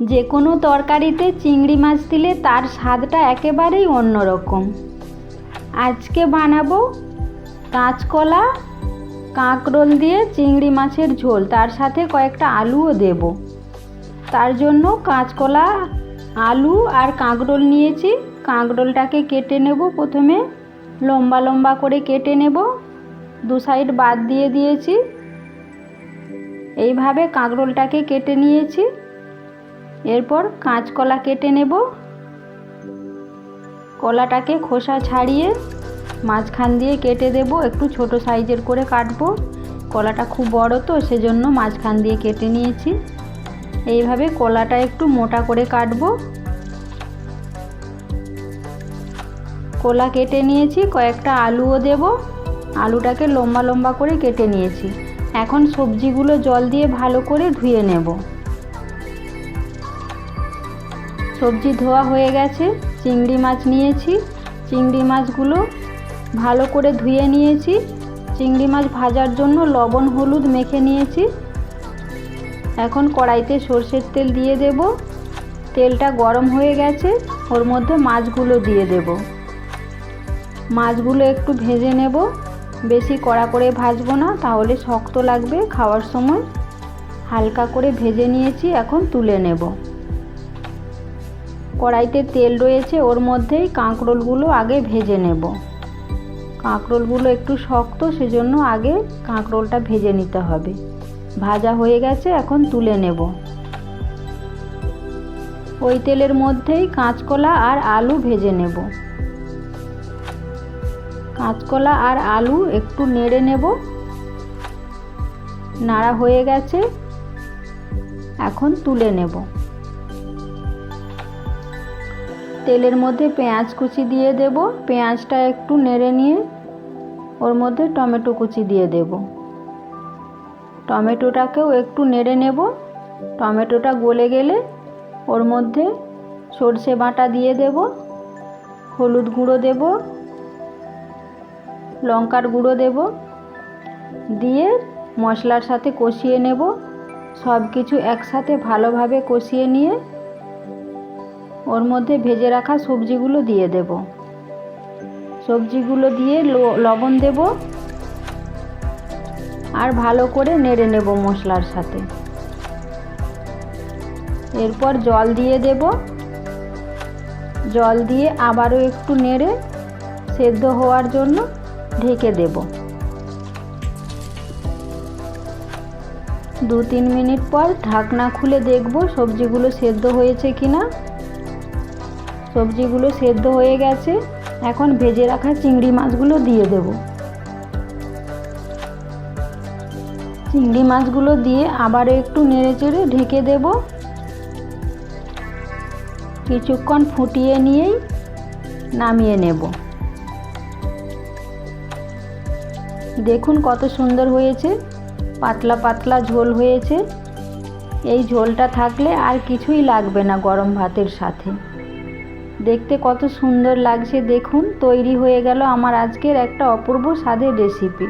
যে কোনো তরকারিতে চিংড়ি মাছ দিলে তার স্বাদটা একেবারেই অন্যরকম। আজকে বানাবো কাঁচকলা, কাঁকরোল দিয়ে চিংড়ি মাছের ঝোল, তার সাথে কয়েকটা আলুও দেব। তার জন্য কাঁচকলা, আলু আর কাঁকরোল নিয়েছি। কাঁকরোলটাকে কেটে নেব প্রথমে, লম্বা লম্বা করে কেটে নেব। দু সাইড বাদ দিয়ে দিয়েছি। এইভাবে কাঁকরোলটাকে কেটে নিয়েছি। এরপর কাঁচকলা কেটে নেব। কলাটাকে খোসা ছাড়িয়ে মাঝখান দিয়ে কেটে দেব। একটু ছোট সাইজের করে কাটবো। কলাটা খুব বড় তো, সেজন্য মাঝখান দিয়ে কেটে নিয়েছি। এইভাবে কলাটা একটু মোটা করে কাটবো। কলা কেটে নিয়েছি, কয়েকটা আলুও দেব। আলুটাকে লম্বা লম্বা করে কেটে নিয়েছি। এখন সবজিগুলো জল দিয়ে ভালো করে ধুয়ে নেব। সবজি ধোয়া হয়ে গেছে, চিংড়ি মাছ নিয়েছি, চিংড়ি মাছগুলো ভালো করে ধুয়ে নিয়েছি, চিংড়ি মাছ ভাজার জন্য লবণ, হলুদ মেখে নিয়েছি। এখন কড়াইতে সর্ষের তেল দিয়ে দেব। তেলটা গরম হয়ে গেছে, ওর মধ্যে মাছগুলো দিয়ে দেব। মাছগুলো একটু ভেজে নেব। বেশি কড়া করে ভাজবো না, তাহলে শক্ত লাগবে খাওয়ার সময়। হালকা করে ভেজে নিয়েছি, এখন তুলে নেব। কড়াইতে তেল রয়েছে, ওর মধ্যেই কাঁকরোলগুলো আগে ভেজে নেব। কাঁকরোলগুলো একটু শক্ত, সেজন্য আগে কাঁকরোলটা ভেজে নিতে হবে। ভাজা হয়ে গেছে, এখন তুলে নেব। ওই তেলের মধ্যেই কাঁচকলা আর আলু ভেজে নেব। কাঁচকলা আর আলু একটু নেড়ে নেব। নাড়া হয়ে গেছে, এখন তুলে নেব। তেলের মধ্যে পেঁয়াজ কুচি দিয়ে দেব। পেঁয়াজটা একটু নেড়ে নিয়ে ওর মধ্যে টমেটো কুচি দিয়ে দেব। টমেটোটাকেও একটু নেড়ে নেব। টমেটোটা গলে গেলে ওর মধ্যে সর্ষে বাটা দিয়ে দেব। হলুদ গুঁড়ো দেব। লঙ্কার গুঁড়ো দেব। দিয়ে মশলার সাথে কষিয়ে নেব। সব কিছু একসাথে ভালোভাবে কষিয়ে নিয়ে ওর মধ্যে ভেজে রাখা সবজিগুলো দিয়ে দেব। সবজিগুলো দিয়ে লবণ দেব। আর ভালো করে নেড়ে নেব মশলার সাথে। এরপর জল দিয়ে দেব। জল দিয়ে আবারও একটু নেড়ে সেদ্ধ হওয়ার জন্য ঢেকে দেব। দু তিন মিনিট পর ঢাকনা খুলে দেখব সবজিগুলো সেদ্ধ হয়েছে কিনা। সবজিগুলো সেদ্ধ হয়ে গেছে, এখন ভেজে রাখা চিংড়ি মাছগুলো দিয়ে দেব। চিংড়ি মাছগুলো দিয়ে আবারও একটু নেড়ে চেড়ে ঢেকে দেব। কিছুক্ষণ ফুটিয়ে নিয়েই নামিয়ে নেব। দেখুন কত সুন্দর হয়েছে, পাতলা পাতলা ঝোল হয়েছে। এই ঝোলটা থাকলে আর কিছুই লাগবে না গরম ভাতের সাথে। দেখতে কত সুন্দর লাগছে দেখুন তৈরি হয়ে গেল আমার আজকের একটা অপূর্ব স্বাদের রেসিপি